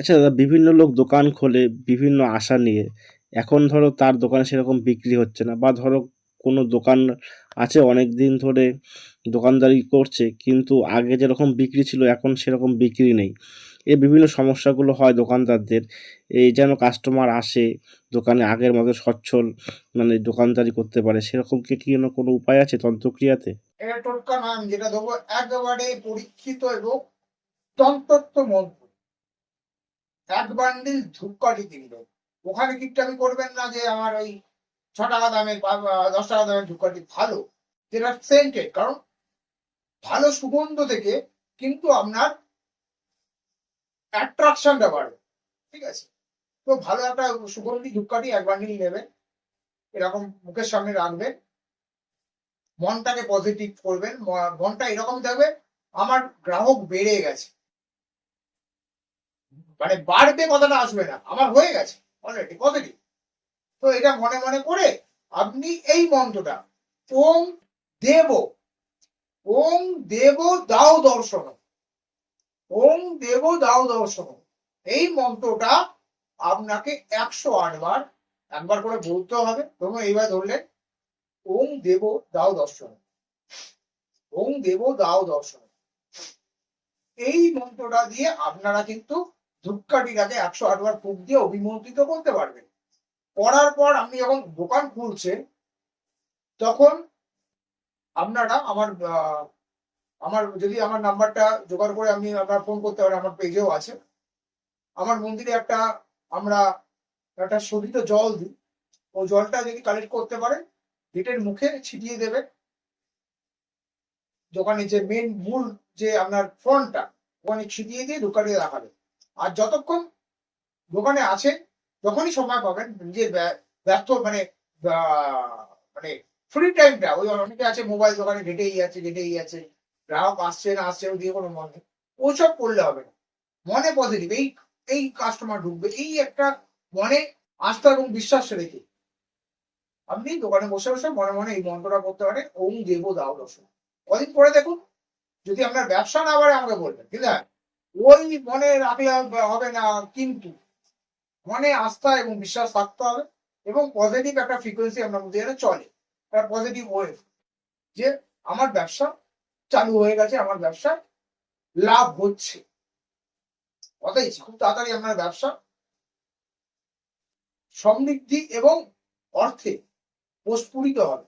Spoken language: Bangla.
আচ্ছা দাদা, বিভিন্ন লোক দোকান খোলে বিভিন্ন আশা নিয়ে। এখন ধরো তার দোকানে সেরকম বিক্রি হচ্ছে না বা ধরো কোনো দোকান আছে অনেক দিন ধরে দোকানদারি করছে, কিন্তু আগে যেরকম বিক্রি ছিল এখন সেরকম বিক্রি নেই। এই বিভিন্ন সমস্যাগুলো হয় দোকানদারদের। এই যেন কাস্টমার আসে, দোকানে আগের মতো সচ্ছল মানে দোকানদারি করতে পারে, সেরকম কি কি কোনো উপায় আছে তন্ত্রক্রিয়াতে? এটা টোটকা না আমি যেটা দেবো একেবারে পরীক্ষিত এবং তন্ত্রত্ব মন্ত্র এক বান্ডিল ধূপকাঠি কিনবেন ওখানে কিপটামি করবেন না যে আমার ওই ছ টাকা দামের দশ টাকা দামের ধূপকাঠি ভালো। যেটা সেন্টেড কারণ ভালো সুগন্ধ থেকে কিন্তু আপনার অ্যাট্রাকশনটা বাড়বে। ঠিক আছে? তো ভালো একটা সুগন্ধি ধূপকাঠি এক বান্ডিল নেবেন, এরকম মুখের সামনে রাখবেন, মনটাকে পজিটিভ করবেন মনটা এরকম থাকবে, আমার গ্রাহক বেড়ে গেছে। মানে বাড়বে কথাটা আসবে না। আমার হয়ে গেছে অলরেডি পজিটিভ তো এটা মনে মনে করে আপনি এই মন্ত্রটা, ওম দেব ওম দেব দাও দর্শন, ওম দেব দাও দর্শন। এই মন্ত্রটা আপনাকে একশো আট বার একবার করে বলতে হবে। তোমরা এইবার ধরলেন ওম দেব দাও দর্শন, ওম দেব দাও দর্শন। এই মন্ত্রটা দিয়ে আপনারা কিন্তু ধূপকাঠিটাকে একশো আটবার ফুক দিয়ে অভিমন্ত্রিত করতে পারবেন। করার পর আপনি যখন দোকান খুলছেন তখন আপনারা আমার আমার যদি আমার নাম্বারটা জোগাড় করে আপনি আপনার ফোন করতে পারেন আমার পেজেও আছে। আমার মন্দিরে একটা, আমরা একটা শোধিত জল দিই। ওই জলটা যদি কালেক্ট করতে পারেন গেটের মুখে ছিটিয়ে দেবেন দোকানে যে মেন মূল যে আপনার ফ্রন্টটা ওখানে ছিটিয়ে দিয়ে দোকানে রাখাবেন আর যতক্ষণ দোকানে আছে যখনই সময় পাবেন, নিজের ব্যা- ব্যর্থ মানে মানে ফ্রি টাইমটা ওই অনেকে আছে মোবাইল দোকানে ঘেটেই আছে ঘেটেই আছে গ্রাহক আসছে না আসছে দিয়ে কোনো মন নেই। ওসব করলে হবে না। মনে পজিটিভ এই এই কাস্টমার ঢুকবে, এই একটা মনে আস্থা এবং বিশ্বাস রেখে। আপনি দোকানে বসে বসে মনে মনে এই মন্ত্রটা করতে পারেন, ওম দেব দাও দর্শন। কদিন পরে দেখুন, যদি আপনার ব্যবসা না বাড়ে, আমাকে বলবেন, ঠিক আছে? ওই মনে রাখলে হবে না, কিন্তু মনে আস্থা এবং বিশ্বাস থাকতে হবে এবং পজিটিভ একটা ফ্রিকোয়েন্সি আপনার মধ্যে যেন চলে। একটা পজিটিভ ওয়েভ যে আমার ব্যবসা চালু হয়ে গেছে, আমার ব্যবসা লাভ হচ্ছে। কথাই খুব তাড়াতাড়ি আপনার ব্যবসা সমৃদ্ধি এবং অর্থে প্রস্ফুরিত হবে।